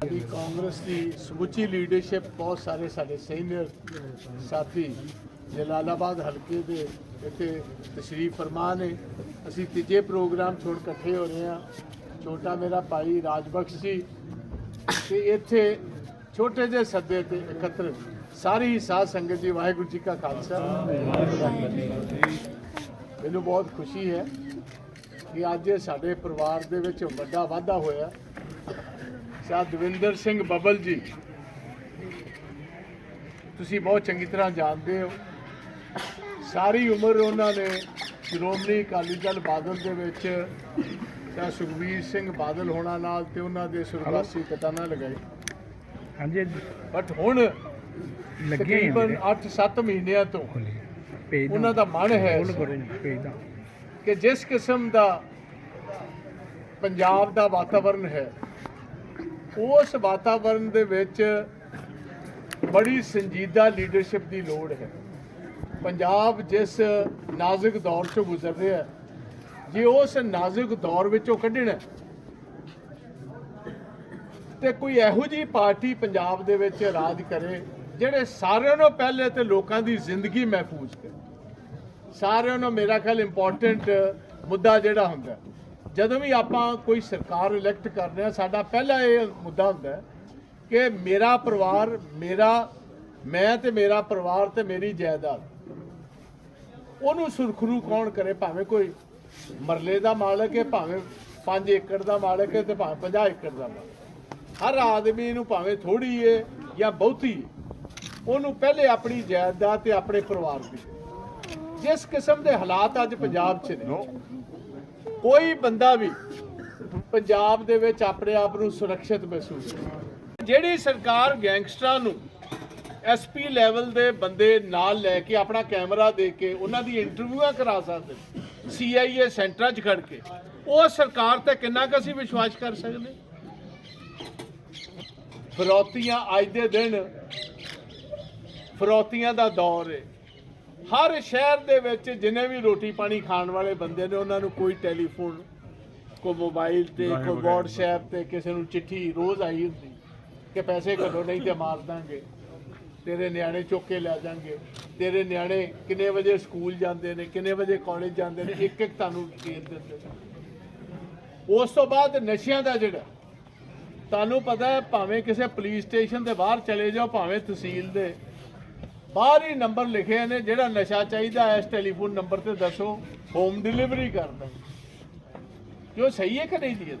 ਸਾਡੀ ਕਾਂਗਰਸ ਦੀ ਸਮੁੱਚੀ ਲੀਡਰਸ਼ਿਪ ਬਹੁਤ ਸਾਰੇ ਸਾਡੇ ਸੀਨੀਅਰ ਸਾਥੀ ਜਲਾਲਾਬਾਦ ਹਲਕੇ ਦੇ ਇੱਥੇ ਤਸ਼ਰੀਫ ਫਰਮਾ ਨੇ। ਅਸੀਂ ਤੀਜੇ ਪ੍ਰੋਗਰਾਮ ਛੋੜ ਇਕੱਠੇ ਹੋ ਰਹੇ ਹਾਂ। ਛੋਟਾ ਮੇਰਾ ਭਾਈ ਰਾਜਬਖਸ਼ ਸੀ ਤੇ ਇੱਥੇ ਛੋਟੇ ਜਿਹੇ ਸੱਦੇ ਤੇ ਇਕੱਤਰ ਸਾਰੀ ਸਾਧ ਸੰਗਤ ਜੀ, ਵਾਹਿਗੁਰੂ ਜੀ ਕਾ ਖਾਲਸਾ। ਮੈਨੂੰ ਬਹੁਤ ਖੁਸ਼ੀ ਹੈ ਕਿ ਅੱਜ ਸਾਡੇ ਪਰਿਵਾਰ ਦੇ ਵਿੱਚ ਵੱਡਾ ਵਾਧਾ ਹੋਇਆ। ਸ਼ਾਹ ਦਵਿੰਦਰ ਸਿੰਘ ਬੱਬਲ ਜੀ ਤੁਸੀਂ ਬਹੁਤ ਚੰਗੀ ਤਰ੍ਹਾਂ ਜਾਣਦੇ ਹੋ। ਸਾਰੀ ਉਮਰ ਉਹਨਾਂ ਨੇ ਸ਼੍ਰੋਮਣੀ ਅਕਾਲੀ ਦਲ ਬਾਦਲ ਦੇ ਵਿੱਚ ਸ਼ਾਹ ਸੁਖਬੀਰ ਸਿੰਘ ਬਾਦਲ ਹੋਣਾ ਨਾਲ ਤੇ ਉਹਨਾਂ ਦੇ ਸੁਰਗਾਸੀ ਪਿਤਾ ਨਾਲ ਲਗਾਈ ਹਾਂਜੀ। ਬਟ ਹੁਣ ਲੱਗੇ ਤਕਰੀਬਨ 8-7 ਮਹੀਨਿਆਂ ਤੋਂ ਉਹਨਾਂ ਦਾ ਮਨ ਹੈ ਕਿ ਜਿਸ ਕਿਸਮ ਦਾ ਪੰਜਾਬ ਦਾ ਵਾਤਾਵਰਣ ਹੈ ਉਸ ਵਾਤਾਵਰਣ ਦੇ ਵਿੱਚ ਬੜੀ ਸੰਜੀਦਾ ਲੀਡਰਸ਼ਿਪ ਦੀ ਲੋੜ ਹੈ। ਪੰਜਾਬ ਜਿਸ ਨਾਜ਼ੁਕ ਦੌਰ ਚੋਂ ਗੁਜ਼ਰ ਰਿਹਾ ਹੈ ਜੇ ਉਸ ਨਾਜ਼ੁਕ ਦੌਰ ਵਿੱਚੋਂ ਕੱਢਣਾ ਹੈ, ਤੇ ਕੋਈ ਇਹੋ ਜਿਹੀ ਪਾਰਟੀ ਪੰਜਾਬ ਦੇ ਵਿੱਚ ਰਾਜ ਕਰੇ ਜਿਹੜੇ ਸਾਰਿਆਂ ਨੂੰ ਪਹਿਲੇ ਤੇ ਲੋਕਾਂ ਦੀ ਜ਼ਿੰਦਗੀ ਮਹਿਫੂਜ਼ ਕਰੇ। ਸਾਰਿਆਂ ਨੂੰ ਮੇਰਾ ਖਿਆਲ ਇੰਪੋਰਟੈਂਟ ਮੁੱਦਾ ਜਿਹੜਾ ਹੁੰਦਾ ਜਦੋਂ ਵੀ ਆਪਾਂ ਕੋਈ ਸਰਕਾਰ ਇਲੈਕਟ ਕਰਦੇ ਆ ਸਾਡਾ ਪਹਿਲਾ ਇਹ ਮੁੱਦਾ ਹੁੰਦਾ ਕਿ ਮੇਰਾ ਪਰਿਵਾਰ ਮੇਰਾ ਮੈਂ ਤੇ ਮੇਰਾ ਪਰਿਵਾਰ ਤੇ ਮੇਰੀ ਜਾਇਦਾਦ ਉਹਨੂੰ ਸੁਰਖਰੂ ਕੌਣ ਕਰੇ? ਭਾਵੇਂ ਕੋਈ ਮਰਲੇ ਦਾ ਮਾਲਕ ਹੈ ਭਾਵੇਂ 5 ਏਕੜ ਦਾ ਮਾਲਕ ਹੈ ਤੇ ਭਾਵੇਂ 50 ਏਕੜ ਦਾ ਮਾਲਕ ਹਰ ਆਦਮੀ ਨੂੰ ਭਾਵੇਂ ਥੋੜੀ ਏ ਜਾਂ ਬਹੁਤੀ ਏ, ਉਹਨੂੰ ਪਹਿਲੇ ਆਪਣੀ ਜਾਇਦਾਦ ਤੇ ਆਪਣੇ ਪਰਿਵਾਰ ਦੀ। ਜਿਸ ਕਿਸਮ ਦੇ ਹਾਲਾਤ ਅੱਜ ਪੰਜਾਬ 'ਚ ਨੇ ਕੋਈ ਬੰਦਾ ਵੀ ਪੰਜਾਬ ਦੇ ਵਿੱਚ ਆਪਣੇ ਆਪ ਨੂੰ ਸੁਰੱਖਿਅਤ ਮਹਿਸੂਸ ਕਰਦਾ। ਜਿਹੜੀ ਸਰਕਾਰ ਗੈਂਗਸਟਰਾਂ ਨੂੰ ਐਸਪੀ ਲੈਵਲ ਦੇ ਬੰਦੇ ਨਾਲ ਲੈ ਕੇ ਆਪਣਾ ਕੈਮਰਾ ਦੇ ਕੇ ਉਹਨਾਂ ਦੀ ਇੰਟਰਵਿਊਆਂ ਕਰਾ ਸਕਦੇ ਸੀਆਈਏ ਸੈਂਟਰਾਂ 'ਚ ਖੜ ਕੇ, ਉਹ ਸਰਕਾਰ ਤੇ ਕਿੰਨਾ ਕੁ ਅਸੀਂ ਵਿਸ਼ਵਾਸ ਕਰ ਸਕਦੇ? ਫਰੋਤੀਆਂ ਅੱਜ ਦੇ ਦਿਨ ਫਰੋਤੀਆਂ ਦਾ ਦੌਰ ਹੈ ਹਰ ਸ਼ਹਿਰ ਦੇ ਵਿੱਚ ਜਿੰਨੇ ਵੀ ਰੋਟੀ ਪਾਣੀ ਖਾਣ ਵਾਲੇ ਬੰਦੇ ਨੇ ਉਹਨਾਂ ਨੂੰ ਕੋਈ ਟੈਲੀਫੋਨ ਕੋਈ ਮੋਬਾਈਲ ਤੇ ਕੋਈ WhatsApp ਤੇ ਕਿਸੇ ਨੂੰ ਚਿੱਠੀ ਰੋਜ਼ ਆਈ ਹੁੰਦੀ ਕਿ ਪੈਸੇ ਕੱਢੋ ਨਹੀਂ ਤੇ ਮਾਰ ਦਾਂਗੇ। ਤੇਰੇ ਨਿਆਣੇ ਚੁੱਕ ਕੇ ਲੈ ਜਾਾਂਗੇ ਤੇਰੇ ਨਿਆਣੇ ਕਿੰਨੇ ਵਜੇ ਸਕੂਲ ਜਾਂਦੇ ਨੇ ਕਿੰਨੇ ਵਜੇ ਕਾਲਜ ਜਾਂਦੇ ਨੇ ਇੱਕ ਇੱਕ ਤੁਹਾਨੂੰ ਡਿਟੇਲ ਦਿੰਦੇ ਉਸ ਤੋਂ ਬਾਅਦ ਨਸ਼ਿਆਂ ਦਾ ਜਿਹੜਾ ਤੁਹਾਨੂੰ ਪਤਾ ਹੈ ਭਾਵੇਂ ਕਿਸੇ ਪੁਲਿਸ ਸਟੇਸ਼ਨ ਦੇ ਬਾਹਰ ਚਲੇ ਜਾਓ ਭਾਵੇਂ ਤਹਿਸੀਲ ਦੇ ਬਾਹਰ ਹੀ ਨੰਬਰ ਲਿਖੇ ਨੇ, ਜਿਹੜਾ ਨਸ਼ਾ ਚਾਹੀਦਾ ਇਸ ਟੈਲੀਫੋਨ ਨੰਬਰ ਤੇ ਦੱਸੋ ਹੋਮ ਡਿਲੀਵਰੀ ਕਰਦਾ ਜੋ ਸਹੀ ਹੈ ਕਿ ਨਹੀਂ ਜੀ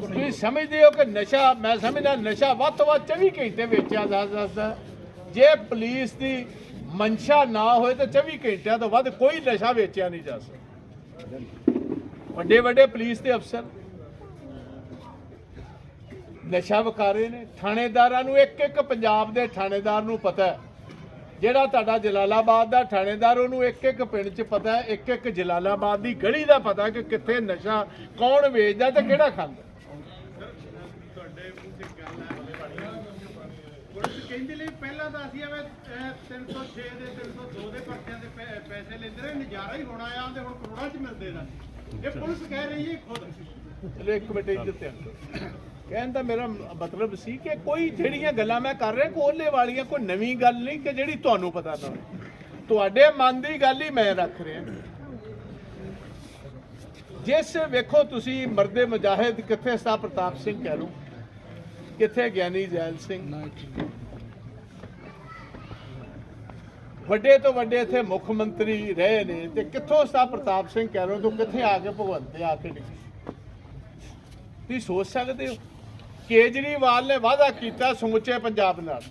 ਤੁਸੀਂ ਸਮਝਦੇ ਹੋ ਕਿ ਨਸ਼ਾ, ਮੈਂ ਸਮਝਦਾ ਨਸ਼ਾ ਵੱਧ ਤੋਂ ਵੱਧ 24 ਘੰਟੇ ਵੇਚਿਆ ਜਾ ਸਕਦਾ ਜੇ ਪੁਲਿਸ ਦੀ ਮਨਸ਼ਾ ਨਾ ਹੋਏ ਤਾਂ 24 ਘੰਟਿਆਂ ਤੋਂ ਵੱਧ ਕੋਈ ਨਸ਼ਾ ਵੇਚਿਆ ਨਹੀਂ ਜਾ ਸਕਦਾ। ਵੱਡੇ ਵੱਡੇ ਪੁਲਿਸ ਦੇ ਅਫਸਰ ਨਸ਼ਾ ਵਿਕਾਰੇ ਨੇ। ਥਾਣੇਦਾਰਾਂ ਨੂੰ ਇੱਕ ਇੱਕ ਪੰਜਾਬ ਦੇ ਥਾਣੇਦਾਰ ਨੂੰ ਪਤਾ ਹੈ। ਜਿਹੜਾ ਤੁਹਾਡਾ ਜਲਾਲਾਬਾਦ ਦਾ ਥਾਣੇਦਾਰ ਉਹਨੂੰ ਇੱਕ ਇੱਕ ਪਿੰਡ 'ਚ ਪਤਾ ਹੈ ਇੱਕ ਇੱਕ ਜਲਾਲਾਬਾਦ ਦੀ ਗਲੀ ਦਾ ਪਤਾ ਕਿ ਕਿੱਥੇ ਨਸ਼ਾ ਕੌਣ ਵੇਚਦਾ ਤੇ ਕਿਹੜਾ ਖਾਂਦਾ। ਪੁਲਿਸ ਕਹਿੰਦੀ ਲਈ ਪਹਿਲਾਂ ਤਾਂ ਅਸੀਂ ਐਵੇਂ ਅਹ, 306 ਦੇ 302 ਦੇ ਪਰਚਿਆਂ ਦੇ ਪੈਸੇ ਲੈਂਦੇ ਰਹੇ ਨਜ਼ਾਰਾ ਹੀ ਹੋਣਾ ਆ ਤੇ ਹੁਣ ਕਰੋੜਾਂ ਚ ਮਿਲਦੇ ਨੇ। ਇਹ ਪੁਲਿਸ ਕਹਿ ਰਹੀ ਹੈ ਖੁਦ। ਚਲੋ ਇੱਕ ਮਿੰਟ ਇੱਜ਼ਤ ਤੇ ਕਹਿਣ ਦਾ ਮੇਰਾ ਮਤਲਬ ਸੀ ਕਿ ਕੋਈ ਜਿਹੜੀਆਂ ਗੱਲਾਂ ਮੈਂ ਕਰ ਰਿਹਾ ਕੋਲੇ ਵਾਲੀਆਂ, ਕੋਈ ਨਵੀਂ ਗੱਲ ਨਹੀਂ ਕਿ ਜਿਹੜੀ ਤੁਹਾਨੂੰ ਪਤਾ ਨਾ ਹੋਵੇ। ਤੁਹਾਡੇ ਮਨ ਦੀ ਗੱਲ ਹੀ ਮੈਂ ਰੱਖ ਰਿਹਾ। ਜਿਸ ਵੇਖੋ ਤੁਸੀਂ ਮਰਦੇ ਮੁਜਾਹਿਦ, ਕਿੱਥੇ ਸਤਾ ਪ੍ਰਤਾਪ ਸਿੰਘ ਕਹਿ ਲਓ? ਕਿੱਥੇ ਗਿਆਨੀ ਜੈਲ ਸਿੰਘ? ਵੱਡੇ ਤੋਂ ਵੱਡੇ ਇੱਥੇ ਮੁੱਖ ਮੰਤਰੀ ਰਹੇ ਨੇ ਤੇ ਕਿੱਥੋਂ ਸਤਾ ਪ੍ਰਤਾਪ ਸਿੰਘ ਕਹਿ ਲਓ, ਤੋਂ ਕਿੱਥੇ ਆ ਕੇ ਭਗਵੰਤ ਤੇ ਆ ਕੇ ਡਿੱਗੇ? ਤੁਸੀਂ ਸੋਚ ਸਕਦੇ ਹੋ? ਕੇਜਰੀਵਾਲ ਨੇ ਵਾਅਦਾ ਕੀਤਾ ਸਮੁੱਚੇ ਪੰਜਾਬ ਨਾਲ।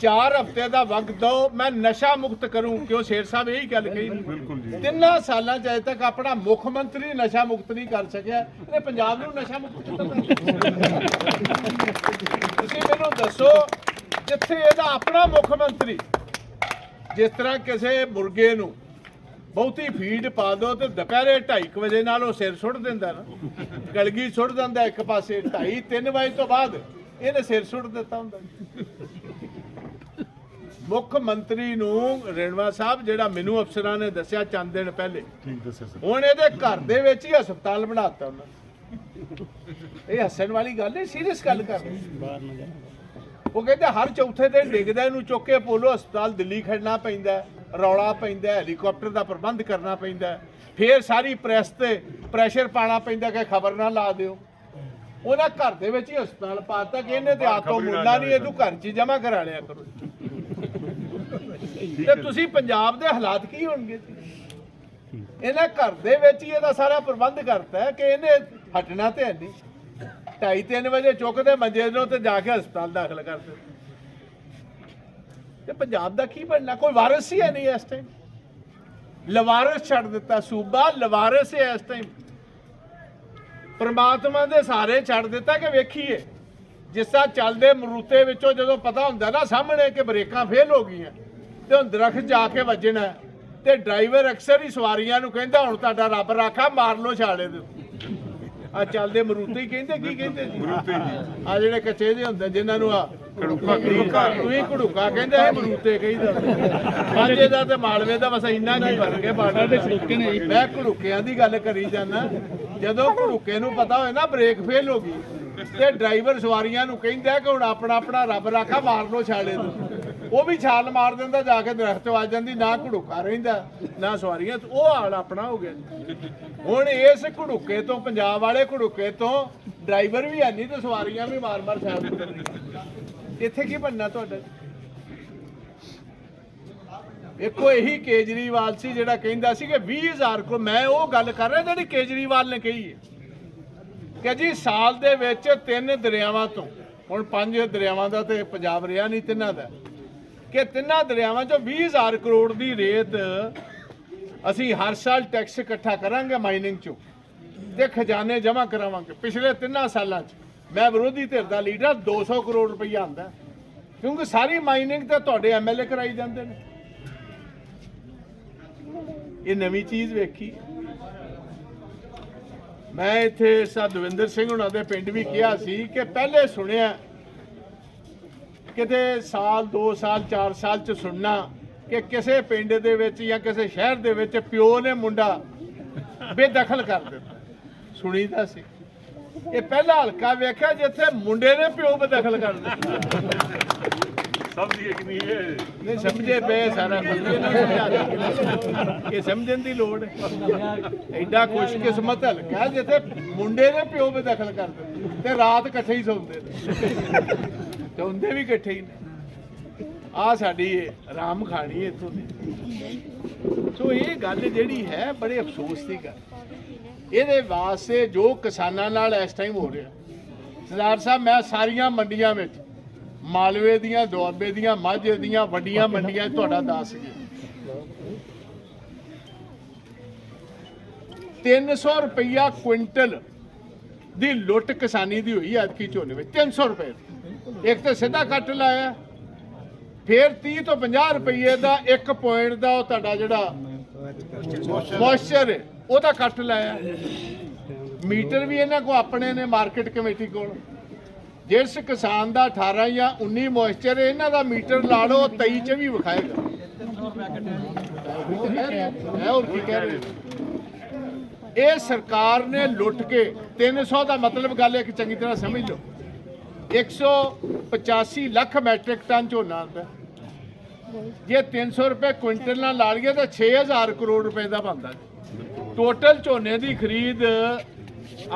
4 ਹਫ਼ਤੇ ਦਾ ਵਕਤ ਦਿਓ ਮੈਂ ਨਸ਼ਾ ਮੁਕਤ ਕਰੂੰ। ਕਿਉਂ ਸ਼ੇਰ ਸਾਹਿਬ ਇਹੀ ਗੱਲ ਕਹੀ? ਬਿਲਕੁਲ ਜੀ। ਤਿੰਨਾਂ ਸਾਲਾਂ ਚ ਅਜੇ ਤੱਕ ਆਪਣਾ ਮੁੱਖ ਮੰਤਰੀ ਨਸ਼ਾ ਮੁਕਤ ਨਹੀਂ ਕਰ ਸਕਿਆ। ਇਹਨੇ ਪੰਜਾਬ ਨੂੰ ਨਸ਼ਾ ਮੁਕਤ ਕੀਤਾ। ਤੁਸੀਂ ਮੈਨੂੰ ਦੱਸੋ ਜਿੱਥੇ ਇਹਦਾ ਆਪਣਾ ਮੁੱਖ ਮੰਤਰੀ ਜਿਸ ਤਰ੍ਹਾਂ ਕਿਸੇ ਮੁਰਗੇ ਨੂੰ ਬਹੁਤੀ ਫੀਡ ਪਾ ਦੋ ਤੇ ਦੁਪਹਿਰੇ 2:30 ਵਜੇ ਨਾਲ ਉਹ ਸਿਰ ਸੁੱਟ ਦਿੰਦਾ ਨਾ। ਗਲਗੀ ਸੁੱਟ ਦਿੰਦਾ ਇੱਕ ਪਾਸੇ 2:30 3 ਵਜੇ ਤੋਂ ਬਾਅਦ ਇਹਨੇ ਸਿਰ ਸੁੱਟ ਦਿੱਤਾ ਹੁੰਦਾ। ਮੁੱਖ ਮੰਤਰੀ ਨੂੰ ਰਣਵਾ ਸਾਹਿਬ ਜਿਹੜਾ ਮੈਨੂੰ ਅਫਸਰਾਂ ਨੇ ਦੱਸਿਆ ਚੰਦ ਦਿਨ ਪਹਿਲੇ ਠੀਕ ਦੱਸਿਆ ਸਰ। ਹੁਣ ਇਹਦੇ ਘਰ ਦੇ ਵਿੱਚ ਹੀ ਹਸਪਤਾਲ ਬਣਾਤਾ ਉਹਨਾਂ ਨੇ। ਇਹ ਹੱਸਣ ਵਾਲੀ ਗੱਲ ਨਹੀਂ ਸੀਰੀਅਸ ਗੱਲ ਕਰ ਉਹ ਕਹਿੰਦੇ ਹਰ ਚੌਥੇ ਦਿਨ ਡਿੱਗਦਾ ਇਹਨੂੰ ਚੁੱਕ ਕੇ ਪੋਲੋ ਹਸਪਤਾਲ ਦਿੱਲੀ ਖੜਨਾ ਪੈਂਦਾ। ਰੌਲਾ ਪੈਂਦਾ ਹੈ, ਹੈਲੀਕਾਪਟਰ ਦਾ ਪ੍ਰਬੰਧ ਕਰਨਾ ਪੈਂਦਾ। ਫੇਰ ਸਾਰੀ ਪ੍ਰੈਸ ਤੇ ਪ੍ਰੈਸ਼ਰ ਪਾਣਾ ਪੈਂਦਾ ਕਿ ਖਬਰ ਨਾ ਲਾ ਦਿਓ ਉਹਦਾ ਘਰ ਦੇ ਵਿੱਚ ਹੀ ਹਸਪਤਾਲ ਪਾਤਾ ਕਿ ਇਹਨੇ ਤੇ ਆਤੋਂ ਮੁੰਡਾ ਨਹੀਂ ਇਹਨੂੰ ਘਰ 'ਚ ਹੀ ਜਮਾ ਕਰਾ ਲਿਆ ਕਰੋ ਤੇ ਤੁਸੀਂ ਪੰਜਾਬ ਦੇ ਹਾਲਾਤ ਕੀ ਹੋਣਗੇ? ਇਹਨੇ ਘਰ ਦੇ ਵਿੱਚ ਹੀ ਇਹਦਾ ਸਾਰਾ ਪ੍ਰਬੰਧ ਕਰਤਾ ਕਿ ਇਹਨੇ ਹਟਣਾ ਤੇ ਨਹੀਂ ਢਾਈ ਤਿੰਨ ਵਜੇ ਚੁੱਕਦੇ ਮੰਜੇ ਨੂੰ ਤੇ ਜਾ ਕੇ ਹਸਪਤਾਲ ਦਾਖਲ ਕਰਦੇ ਤੇ ਪੰਜਾਬ ਦਾ ਕੀ ਬਣਨਾ? ਕੋਈ ਵਾਰਿਸ ਹੀ ਹੈ ਨਹੀਂ ਇਸ ਟਾਈਮ ਲਵਾਰਿਸ ਛੱਡ ਦਿੱਤਾ ਸੂਬਾ, ਲਵਾਰਿਸ ਹੈ ਇਸ ਟਾਈਮ ਪਰਮਾਤਮਾ ਦੇ ਸਾਰੇ ਛੱਡ ਦਿੱਤਾ ਕਿ ਵੇਖੀਏ। ਜਿਸ ਤਰ੍ਹਾਂ ਚੱਲਦੇ ਮਰੂਤੇ ਵਿੱਚੋਂ ਜਦੋਂ ਪਤਾ ਹੁੰਦਾ ਨਾ ਸਾਹਮਣੇ ਕਿ ਬ੍ਰੇਕਾਂ ਫੇਲ ਹੋ ਗਈਆਂ, ਤੇ ਹੁਣ ਦਰਖਤ ਜਾ ਕੇ ਵੱਜਣਾ ਤੇ ਡਰਾਈਵਰ ਅਕਸਰ ਹੀ ਸਵਾਰੀਆਂ ਨੂੰ ਕਹਿੰਦਾ, ਹੁਣ ਤੁਹਾਡਾ ਰੱਬ ਰਾਖਾ, ਮਾਰ ਲਓ ਛਾਲੇ ਦੇ ਆ ਚੱਲਦੇ ਮਰੂਤੇ ਕਹਿੰਦੇ ਕੀ ਕਹਿੰਦੇ ਮਰੂਤੇ ਆ ਜਿਹੜੇ ਕੱਚੇ ਜਿਹੇ ਹੁੰਦੇ ਜਿਨ੍ਹਾਂ ਨੂੰ ਆ ਕੜੂਕਾ ਤੁਸੀਂ ਕੜੂਕਾ ਕਹਿੰਦੇ ਇਹ ਮਰੂਤੇ ਕਹੀਦਾ। ਮਾਝੇ ਦਾ ਤੇ ਮਾਲਵੇ ਦਾ ਬਸ ਇੰਨਾ ਨਹੀਂ ਫ਼ਰਕ ਹੈ ਬਾੜਾ ਮੈਂ ਕੜੂਕਿਆਂ ਦੀ ਗੱਲ ਕਰੀ ਜਾਂਦਾ। ਜਦੋਂ ਕੜੂਕੇ ਨੂੰ ਪਤਾ ਹੋਏ ਨਾ ਬ੍ਰੇਕ ਫੇਲ ਹੋ ਗਈ ਤੇ ਡਰਾਈਵਰ ਸਵਾਰੀਆਂ ਨੂੰ ਕਹਿੰਦਾ ਕਿ ਹੁਣ ਆਪਣਾ ਆਪਣਾ ਰੱਬ ਰਾਖਾ ਮਾਰ ਲਓ ਛਾਲੇ ਨੂੰ। ਉਹ ਵੀ ਛਾਲ ਮਾਰ ਦਿੰਦਾ ਜਾ ਕੇ ਦਰਖਤ ਵੱਜ ਜਾਂਦੀ, ਨਾ ਘੜੂਕਾ ਰਹਿੰਦਾ, ਨਾ ਸਵਾਰੀਆਂ ਉਹ ਹਾਲ ਆਪਣਾ ਹੋ ਗਿਆ ਜੀ। ਹੁਣ ਇਸ ਘੜੂਕੇ ਤੋਂ, ਪੰਜਾਬ ਵਾਲੇ ਘੜੂਕੇ ਤੋਂ ਡਰਾਈਵਰ ਵੀ ਹੈ ਨਹੀਂ ਤੇ ਸਵਾਰੀਆਂ ਵੀ ਮਾਰ ਮਾਰ ਛਾਲ ਦਿੰਦੀਆਂ ਇੱਥੇ ਕੀ ਬਣਨਾ ਤੁਹਾਡਾ? ਇੱਕੋ ਇਹੀ ਕੇਜਰੀਵਾਲ ਸੀ ਜਿਹੜਾ ਕਹਿੰਦਾ ਸੀ ਕਿ 20000 ਕੋ ਮੈਂ ਉਹ ਗੱਲ ਕਰ ਰਿਹਾ ਜਿਹੜੀ ਕੇਜਰੀਵਾਲ ਨੇ ਕਹੀ ਹੈ। ਕਿ ਜੀ ਸਾਲ ਦੇ ਵਿੱਚ ਤਿੰਨ ਦਰਿਆਵਾਂ ਤੋਂ, ਹੁਣ ਪੰਜ ਦਰਿਆਵਾਂ ਦਾ ਤੇ ਪੰਜਾਬ ਰਿਹਾ ਨਹੀਂ ਤਿੰਨਾਂ ਦਾ। ਕਿ ਤਿੰਨਾਂ ਦਰਿਆਵਾਂ ਚੋਂ 20000 ਕਰੋੜ ਦੀ ਰੇਤ ਅਸੀਂ ਹਰ ਸਾਲ ਟੈਕਸ ਇਕੱਠਾ ਕਰਾਂਗੇ ਮਾਈਨਿੰਗ ਚੋਂ ਤੇ ਖਜ਼ਾਨੇ ਜਮ੍ਹਾਂ ਕਰਾਵਾਂਗੇ। ਪਿਛਲੇ ਤਿੰਨਾਂ ਸਾਲਾਂ 'ਚ ਮੈਂ ਵਿਰੋਧੀ ਧਿਰ ਦਾ ਲੀਡਰ 200 ਕਰੋੜ ਰੁਪਈਆ ਆਂਦਾ ਕਿਉਂਕਿ ਸਾਰੀ ਮਾਈਨਿੰਗ ਤਾਂ ਤੁਹਾਡੇ ਐਮਐਲਏ ਕਰਾਈ ਜਾਂਦੇ ਨੇ। ਇਹ ਨਵੀਂ ਚੀਜ਼ ਵੇਖੀ। ਮੈਂ ਇੱਥੇ ਸਦਵਿੰਦਰ ਸਿੰਘ ਹੁਣਾਂ ਦੇ ਪਿੰਡ ਵੀ ਕਿਹਾ ਸੀ ਕਿ ਪਹਿਲੇ ਸੁਣਿਆ ਕਿਤੇ ਸਾਲ 2 ਸਾਲ 4 ਸਾਲ ਚ ਸੁਣਨਾ ਕਿ ਕਿਸੇ ਪਿੰਡ ਦੇ ਵਿੱਚ ਜਾਂ ਕਿਸੇ ਸ਼ਹਿਰ ਦੇ ਵਿੱਚ ਪਿਓ ਨੇ ਮੁੰਡਾ ਬੇਦਖਲ ਕਰ ਦਿੱਤਾ। ਸੁਣੀਦਾ ਸੀ। ਇਹ ਪਹਿਲਾ ਹਲਕਾ ਵੇਖਿਆ ਜਿੱਥੇ ਮੁੰਡੇ ਨੇ ਪਿਓ ਬੇਦਖਲ ਕਰ ਦਿੱਤਾ। ਸਮਝੀਏ ਕਿ ਨਹੀਂ ਇਹ? ਨਹੀਂ ਸਮਝੇ ਪਏ ਸਾਰਾ ਇਹ ਸਮਝਣ ਦੀ ਲੋੜ ਹੈ। ਐਡਾ ਖੁਸ਼ਕਿਸਮਤ ਹਲਕਾ ਜਿੱਥੇ ਮੁੰਡੇ ਨੇ ਪਿਓ ਵੀ ਦਖਲ ਕਰ ਦਿੱਤੇ ਤੇ ਰਾਤ ਇਕੱਠੇ ਹੀ ਸੌਂਦੇ ਨੇ। ਤੇ ਹੁੰਦੇ ਵੀ ਇਕੱਠੇ ਹੀ ਨੇ। ਆ ਸਾਡੀ ਇਹ ਰਾਮ ਖਾਣੀ ਹੈ ਇੱਥੋਂ ਦੀ। ਸੋ ਇਹ ਗੱਲ ਜਿਹੜੀ ਹੈ, ਬੜੇ ਅਫਸੋਸ ਦੀ ਗੱਲ। ਇਹਦੇ ਵਾਸਤੇ ਜੋ ਕਿਸਾਨਾਂ ਨਾਲ ਇਸ ਟਾਈਮ ਹੋ ਰਿਹਾ। ਸਰਦਾਰ ਸਾਹਿਬ, ਮੈਂ ਸਾਰੀਆਂ ਮੰਡੀਆਂ ਵਿੱਚ, ਮਾਲਵੇ ਦੀਆਂ, ਦੁਆਬੇ ਦੀਆਂ, ਮਾਝੇ ਦੀਆਂ, ਵੱਡੀਆਂ ਮੰਡੀਆਂ ਤੁਹਾਡਾ ਦੱਸ ਗਿਆ 300 ਰੁਪਈਆ ਕੁਇੰਟਲ ਦੀ ਲੁੱਟ ਕਿਸਾਨੀ ਦੀ ਹੋਈ ਐਤਕੀ ਝੋਨੇ ਵਿੱਚ 300 ਰੁਪਏ ਇੱਕ ਤਾਂ ਸਿੱਧਾ ਕੱਟ ਲਾਇਆ, ਫਿਰ 30 ਤੋਂ 50 ਰੁਪਏ ਦਾ ਇੱਕ ਪੁਆਇੰਟ ਦਾ ਉਹ ਤੁਹਾਡਾ ਜਿਹੜਾ ਮੋਇਸਚਰ ਹੈ ਉਹਦਾ ਕੱਟ ਲਾਇਆ। ਮੀਟਰ ਵੀ ਇਹਨਾਂ ਕੋ ਆਪਣੇ ਨੇ ਮਾਰਕੀਟ ਕਮੇਟੀ ਕੋਲ। ਜਿਸ ਕਿਸਾਨ ਦਾ 18 ਜਾਂ 19 ਮੋਇਸਚਰ ਇਹਨਾਂ ਦਾ ਮੀਟਰ ਲਾ ਲਓ, ਉਹ 23 ਚ ਵੀ ਵਿਖਾਏਗਾ। ਹੈ ਹੋਰ ਕੀ ਕਹਿ ਰਹੇ ਇਹ ਸਰਕਾਰ ਨੇ ਲੁੱਟ ਕੇ 300 ਦਾ ਮਤਲਬ ਗੱਲ ਇੱਕ ਚੰਗੀ ਤਰ੍ਹਾਂ ਸਮਝ ਲਓ। 185 ਲੱਖ ਮੈਟ੍ਰਿਕ ਟਨ ਝੋਨਾ ਆਉਂਦਾ। ਜੇ 300 ਰੁਪਏ ਕੁਇੰਟਲ ਨਾਲ ਲਾ ਲਈਏ ਤਾਂ 6000 ਕਰੋੜ ਰੁਪਏ ਦਾ ਬਣਦਾ। ਟੋਟਲ ਝੋਨੇ ਦੀ ਖਰੀਦ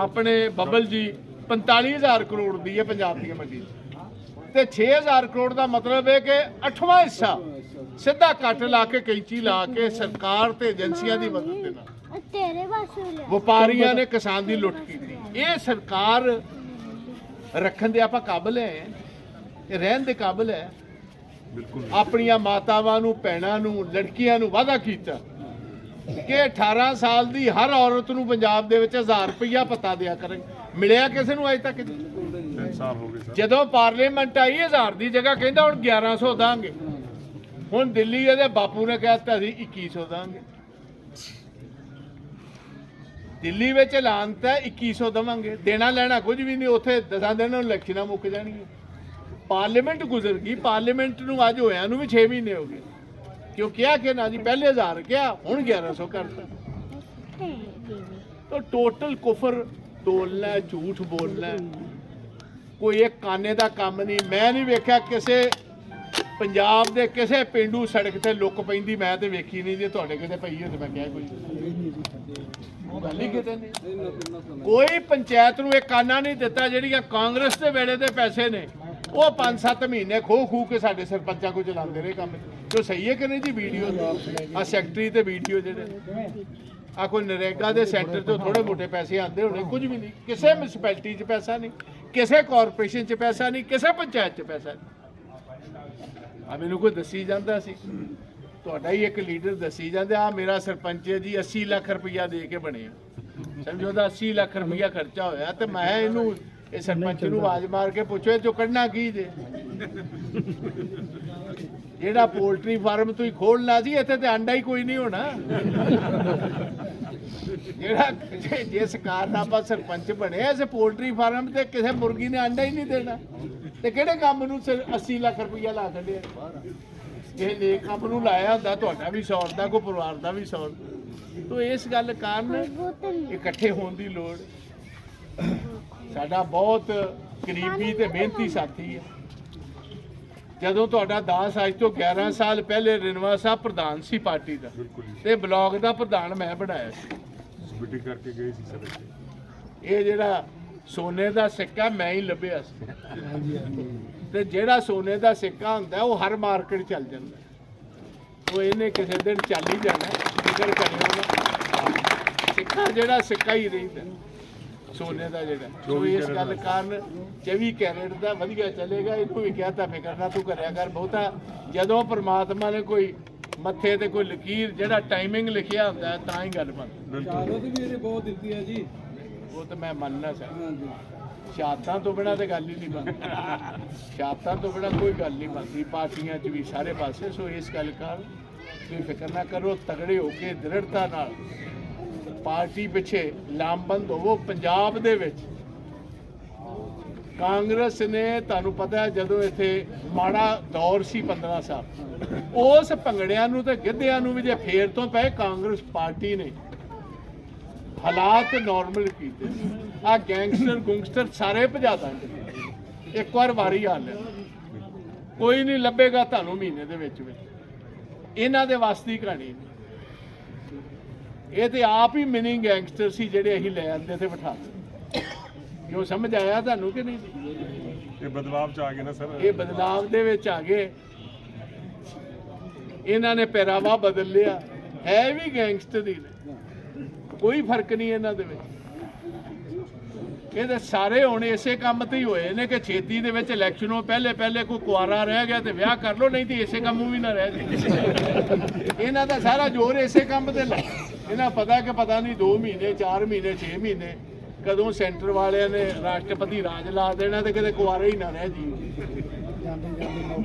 ਆਪਣੇ ਬੱਬਲ ਜੀ 45000 ਕਰੋੜ ਦੀ ਹੈ ਪੰਜਾਬ ਦੀ ਮੰਡੀ 'ਚ। ਤੇ 6000 ਕਰੋੜ ਦਾ ਮਤਲਬ ਹੈ ਕਿ 8ਵਾਂ ਹਿੱਸਾ ਸਿੱਧਾ ਕੱਟ ਲਾ ਕੇ ਕੈਂਚੀ ਲਾ ਕੇ ਸਰਕਾਰ ਤੇ ਏਜੰਸੀਆਂ ਦੀ ਮਦਦ ਦੇ ਨਾਲ। ਤੇਰੇ ਪਾਸੋਂ ਲਿਆ। ਵਪਾਰੀਆਂ ਨੇ ਕਿਸਾਨ ਦੀ ਲੁੱਟ ਕੀਤੀ। ਇਹ ਸਰਕਾਰ ਰੱਖਣ ਦੇ ਆਪਾਂ ਕਾਬਲ ਹੈ ਇਹ ਰਹਿਣ ਦੇ ਕਾਬਲ ਹੈ ਬਿਲਕੁਲ। ਆਪਣੀਆਂ ਮਾਤਾਵਾਂ ਨੂੰ ਭੈਣਾਂ ਨੂੰ ਲੜਕੀਆਂ ਨੂੰ ਵਾਅਦਾ ਕੀਤਾ ਕਿ 18 ਸਾਲ ਦੀ ਹਰ ਔਰਤ ਨੂੰ ਪੰਜਾਬ ਦੇ ਵਿੱਚ 1000 ਰੁਪਇਆ ਪਤਾ ਦਿਆ ਕਰਾਂਗੇ ਮਿਲਿਆ ਕਿਸੇ ਨੂੰ ਅਜੇ ਤੱਕ? ਜਦੋਂ ਪਾਰਲੀਮੈਂਟ ਆਈ 1000 ਦੀ ਜਗ੍ਹਾ ਕਹਿੰਦਾ ਹੁਣ 1100 ਦਾਂਗੇ। ਹੁਣ ਦਿੱਲੀ ਇਹਦੇ ਬਾਪੂ ਨੇ ਕਹਿਤਾ ਸੀ 2100 ਦਾਂਗੇ। ਦਿੱਲੀ ਵਿੱਚ ਐਲਾਨ ਤਾਂ 2100 ਦਵਾਂਗੇ। ਦੇਣਾ ਲੈਣਾ ਕੁਝ ਵੀ ਨਹੀਂ ਉੱਥੇ ਦਸਾਂ ਦਿਨਾਂ ਨੂੰ ਇਲੈਕਸ਼ਨਾਂ ਮੁੱਕ ਜਾਣਗੀਆਂ। ਪਾਰਲੀਮੈਂਟ ਗੁਜ਼ਰ ਗਈ ਪਾਰਲੀਮੈਂਟ ਨੂੰ ਅੱਜ ਹੋਇਆ ਨੂੰ ਵੀ 6 ਮਹੀਨੇ ਹੋ ਗਏ। ਕਿਉਂ ਕਿਹਾ ਕਿ ਨਾ ਜੀ ਪਹਿਲੇ 1000 ਕਿਹਾ ਹੁਣ 1100 ਕਰਤਾ। ਤਾਂ ਟੋਟਲ ਕੁਫਰ ਤੋਲਣਾ ਹੈ, ਝੂਠ ਬੋਲਣਾ ਹੈ। ਕੋਈ ਇੱਕ ਕਾਨੇ ਦਾ ਕੰਮ ਨਹੀਂ। ਮੈਂ ਨਹੀਂ ਵੇਖਿਆ ਕਿਸੇ ਪੰਜਾਬ ਦੇ ਕਿਸੇ ਪਿੰਡੂ ਸੜਕ ਤੇ ਲੁੱਕ ਪੈਂਦੀ ਮੈਂ ਤੇ ਵੇਖੀ ਨਹੀਂ। ਜੇ ਤੁਹਾਡੇ ਕਿਤੇ ਪਈ ਹੋਵੇ ਤੇ ਮੈਂ ਕਿਹਾ ਕੋਈ। ਗੱਲ ਹੀ ਕਿਤੇ ਨਹੀਂ। ਕੋਈ ਪੰਚਾਇਤ ਨੂੰ ਇਹ ਕਾਨਾ ਨਹੀਂ ਦਿੱਤਾ ਜਿਹੜੀਆਂ ਕਾਂਗਰਸ ਦੇ ਵੇਲੇ ਦੇ ਪੈਸੇ ਨੇ? ਉਹ 5-7 ਮਹੀਨੇ ਖੋ ਖੂ ਕੇ ਸਾਡੇ ਸਰਪੰਚਾਂ ਕੋ ਚਲਾਉਂਦੇ ਰਹੇ ਕੰਮ। ਜੋ ਸਹੀ ਹੈ ਕਿ ਨਹੀਂ ਜੀ ਵੀਡੀਓ? ਆ ਸੈਕਟਰੀ ਤੇ ਵੀਡੀਓ ਜਿਹੜੇ ਆ ਕੋਈ ਨਰੇਗਾ ਦੇ ਸੈਂਟਰ ਤੋਂ ਥੋੜੇ ਮੋਟੇ ਪੈਸੇ ਆਉਂਦੇ ਹੋਣੇ ਕੁਝ ਵੀ ਨਹੀਂ। ਕਿਸੇ ਮਿਊਨਿਸਪੈਲਿਟੀ 'ਚ ਪੈਸਾ ਨਹੀਂ ਕਿਸੇ ਕਾਰਪੋਰੇਸ਼ਨ 'ਚ ਪੈਸਾ ਨਹੀਂ ਕਿਸੇ ਪੰਚਾਇਤ 'ਚ ਪੈਸਾ ਨਹੀਂ। ਆ ਮੈਨੂੰ ਕੋਈ ਦੱਸੀ ਜਾਂਦਾ ਸੀ। ਤੁਹਾਡਾ ਹੀ ਇੱਕ ਲੀਡਰ ਦੱਸੀ ਜਾਂਦੇ ਆ ਮੇਰਾ ਸਰਪੰਚ ਹੈ ਜੀ 80 ਲੱਖ ਰੁਪਇਆ ਦੇ ਕੇ ਬਣਿਆ ਸਮਝੋ ਦਾ 80 ਲੱਖ ਰੁਪਇਆ ਖਰਚਾ ਹੋਇਆ ਤੇ ਮੈਂ ਇਹਨੂੰ ਇਹ ਸਰਪੰਚ ਨੂੰ ਆਵਾਜ਼ ਮਾਰ ਕੇ ਪੁੱਛੋ ਚੋਂ ਕੱਢਣਾ ਕੀ ਜੇ? ਜਿਹੜਾ ਪੋਲਟਰੀ ਫਾਰਮ ਤੁਸੀਂ ਖੋਲਣਾ ਸੀ ਇੱਥੇ ਤੇ ਅੰਡਾ ਹੀ ਕੋਈ ਨਹੀਂ ਹੋਣਾ। ਜਿਹੜਾ ਜੇ- ਜਿਸ ਕਾਰਨ ਆਪਾਂ ਸਰਪੰਚ ਬਣੇ ਇਸ ਪੋਲਟਰੀ ਫਾਰਮ ਤੇ ਕਿਸੇ ਮੁਰਗੀ ਨੇ ਅੰਡਾ ਹੀ ਨਹੀਂ ਦੇਣਾ। ਤੇ ਕਿਹੜੇ ਕੰਮ ਨੂੰ ਸਿਰ 80 ਲੱਖ ਰੁਪਇਆ ਲਾ ਕੱਢਿਆ ਇਹ ਨੇਕ ਕੰਮ ਨੂੰ ਲਾਇਆ ਹੁੰਦਾ ਤੁਹਾਡਾ ਵੀ ਸੌਰਦਾ ਕੋ ਪਰਿਵਾਰ ਦਾ ਵੀ ਸੌਰ ਤੋ ਇਸ ਗੱਲ ਕਾਰਨ ਇਕੱਠੇ ਹੋਣ ਦੀ ਲੋੜ। ਸਾਡਾ ਬਹੁਤ ਕਰੀਬੀ ਤੇ ਮਿਹਨਤੀ ਸਾਥੀ ਹੈ। ਜਦੋਂ ਤੁਹਾਡਾ ਦਾਸ ਅੱਜ ਤੋਂ 11 ਸਾਲ ਪਹਿਲੇ ਰਿਨਵਾ ਸਾਹਿਬ ਪ੍ਰਧਾਨ ਸੀ ਪਾਰਟੀ ਦਾ ਤੇ ਬਲਾਕ ਦਾ ਪ੍ਰਧਾਨ ਮੈਂ ਬਣਾਇਆ ਸੀ। ਮੀਟਿੰਗ ਕਰਕੇ ਗਏ ਸੀ ਸਰ। ਇਹ ਜਿਹੜਾ ਸੋਨੇ ਦਾ ਸਿੱਕਾ ਮੈਂ ਹੀ ਲੱਭਿਆ ਸੀ। ਤੇ ਜਿਹੜਾ ਸੋਨੇ ਦਾ ਸਿੱਕਾ ਹੁੰਦਾ ਉਹ ਹਰ ਮਾਰਕੀਟ ਚੱਲ ਜਾਂਦਾ ਉਹ ਇਹਨੇ ਕਿਸੇ ਦਿਨ ਚੱਲ ਹੀ ਜਾਣਾ ਫਿਕਰ ਕਰਿਓ ਨਾ ਸਿੱਕਾ ਜਿਹੜਾ ਸਿੱਕਾ ਹੀ ਰਹਿੰਦਾ ਸੋਨੇ ਦਾ ਜਿਹੜਾ ਸੋ ਇਸ ਗੱਲ ਕਾਰਨ 24 ਕੈਰੇਟ ਦਾ ਵਧੀਆ ਚੱਲੇਗਾ ਇਹਨੂੰ ਵੀ ਕਿਹਾ ਤਾਂ ਫਿਕਰ ਨਾ ਤੂੰ ਕਰਿਆ ਕਰ। ਬਹੁਤਾ ਜਦੋਂ ਪ੍ਰਮਾਤਮਾ ਨੇ ਕੋਈ ਮੱਥੇ ਤੇ ਕੋਈ ਲਕੀਰ ਜਿਹੜਾ ਟਾਈਮਿੰਗ ਲਿਖਿਆ ਹੁੰਦਾ ਤਾਂ ਹੀ ਗੱਲ ਬਣਦੀ ਬਿਲਕੁਲ। ਵੀ ਇਹਨੇ ਬਹੁਤ ਦਿੱਤੀ ਹੈ ਜੀ। ਉਹ ਤਾਂ ਮੈਂ ਮੰਨਣਾ ਹਾਂਜੀ। ਸ਼ਹਾਦਤਾਂ ਤੋਂ ਬਿਨਾਂ ਤੇ ਗੱਲ ਹੀ ਨਹੀਂ ਬਣਦੀ। ਸ਼ਹਾਦਤਾਂ ਤੋਂ ਬਿਨਾਂ ਕੋਈ ਗੱਲ ਨਹੀਂ ਬਣਦੀ। ਪਾਰਟੀਆਂ 'ਚ ਵੀ ਸਾਰੇ ਪਾਸੇ, ਸੋ ਇਸ ਗੱਲ ਕਰ ਤੁਸੀਂ ਫਿਕਰ ਨਾ ਕਰੋ, ਤਗੜੇ ਹੋ ਕੇ ਦ੍ਰਿੜਤਾ ਨਾਲ ਪਾਰਟੀ ਪਿੱਛੇ ਲਾਮਬੰਦ ਹੋਵੋ। ਪੰਜਾਬ ਦੇ ਵਿੱਚ ਕਾਂਗਰਸ ਨੇ, ਤੁਹਾਨੂੰ ਪਤਾ ਜਦੋਂ ਇੱਥੇ ਮਾੜਾ ਦੌਰ ਸੀ 15 ਸਾਲ, ਉਸ ਭੰਗੜਿਆਂ ਨੂੰ ਤੇ ਗਿੱਧਿਆਂ ਨੂੰ ਵੀ ਜੇ ਫੇਰ ਤੋਂ ਪਏ, ਕਾਂਗਰਸ ਪਾਰਟੀ ਨੇ ਹਾਲਾਤ ਨਾਰਮਲ ਕੀਤੇ। ਆ ਗੈਂਗਸਟਰ ਗੁੰਗਸਟਰ ਸਾਰੇ ਭਜਾ ਦਾਂਗੇ। ਇੱਕ ਵਾਰ ਵਾਰੀ ਆ ਲੈ ਕੋਈ ਨਹੀਂ ਲੱਭੇਗਾ ਤੁਹਾਨੂੰ ਮਹੀਨੇ ਦੇ ਵਿੱਚ ਵਿੱਚ। ਇਹਨਾਂ ਦੇ ਵਾਸਤੇ ਹੀ ਕਹਾਣੀ ਇਹ ਤੇ ਆਪ ਹੀ ਮਿਨੀ ਗੈਂਗਸਟਰ ਸੀ ਜਿਹੜੇ ਅਸੀਂ ਲੈ ਆਂਦੇ ਤੇ ਬਿਠਾ ਕਿਉਂ ਸਮਝ ਆਇਆ ਤੁਹਾਨੂੰ ਕਿ ਨਹੀਂ? ਇਹ ਬਦਲਾਵ ਚ ਆ ਗਏ ਨਾ ਸਰ। ਇਹ ਬਦਲਾਵ ਦੇ ਵਿੱਚ ਆ ਗਏ। ਇਹਨਾਂ ਨੇ ਪਹਿਰਾਵਾ ਬਦਲ ਲਿਆ। ਹੈ ਵੀ ਗੈਂਗਸਟਰ ਹੀ ਨੇ। ਕੋਈ ਫ਼ਰਕ ਨਹੀਂ ਇਹਨਾਂ ਦੇ ਵਿੱਚ। ਇਹ ਤਾਂ ਸਾਰੇ ਹੁਣ ਇਸੇ ਕੰਮ ਤੇ ਹੀ ਹੋਏ ਨੇ ਕਿ ਛੇਤੀ ਦੇ ਵਿੱਚ ਇਲੈਕਸ਼ਨੋਂ ਪਹਿਲੇ ਪਹਿਲੇ ਕੋਈ ਕੁਆਰਾ ਰਹਿ ਗਿਆ ਤੇ ਵਿਆਹ ਕਰ ਲੋ ਨਹੀਂ ਤੇ ਇਸੇ ਕੰਮ ਵੀ ਨਾ ਰਹਿ ਜੇ ਇਹਨਾਂ ਦਾ ਸਾਰਾ ਜ਼ੋਰ ਇਸੇ ਕੰਮ ਤੇ ਲਾ। ਇਹਨਾਂ ਪਤਾ ਕਿ ਪਤਾ ਨਹੀਂ 2 ਮਹੀਨੇ 4 ਮਹੀਨੇ 6 ਮਹੀਨੇ ਕਦੋਂ ਸੈਂਟਰ ਵਾਲਿਆਂ ਨੇ ਰਾਸ਼ਟਰਪਤੀ ਰਾਜ ਲਾ ਦੇਣਾ ਤੇ ਕਿਤੇ ਕੁਆਰਾ ਹੀ ਨਾ ਰਹਿ ਜੀ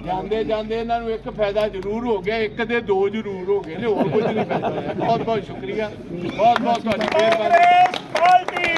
ਜਾਂਦੇ ਜਾਂਦੇ ਇਹਨਾਂ ਨੂੰ ਇੱਕ ਫਾਇਦਾ ਜ਼ਰੂਰ ਹੋ ਗਿਆ, ਇੱਕ ਦੇ ਦੋ ਜ਼ਰੂਰ ਹੋ ਗਏ ਨੇ, ਹੋਰ ਕੁਝ ਨਹੀਂ ਫਾਇਦਾ ਬਹੁਤ ਬਹੁਤ ਸ਼ੁਕਰੀਆ। ਬਹੁਤ ਬਹੁਤ ਤੁਹਾਡੀ ਮਿਹਰਬਾਨੀ।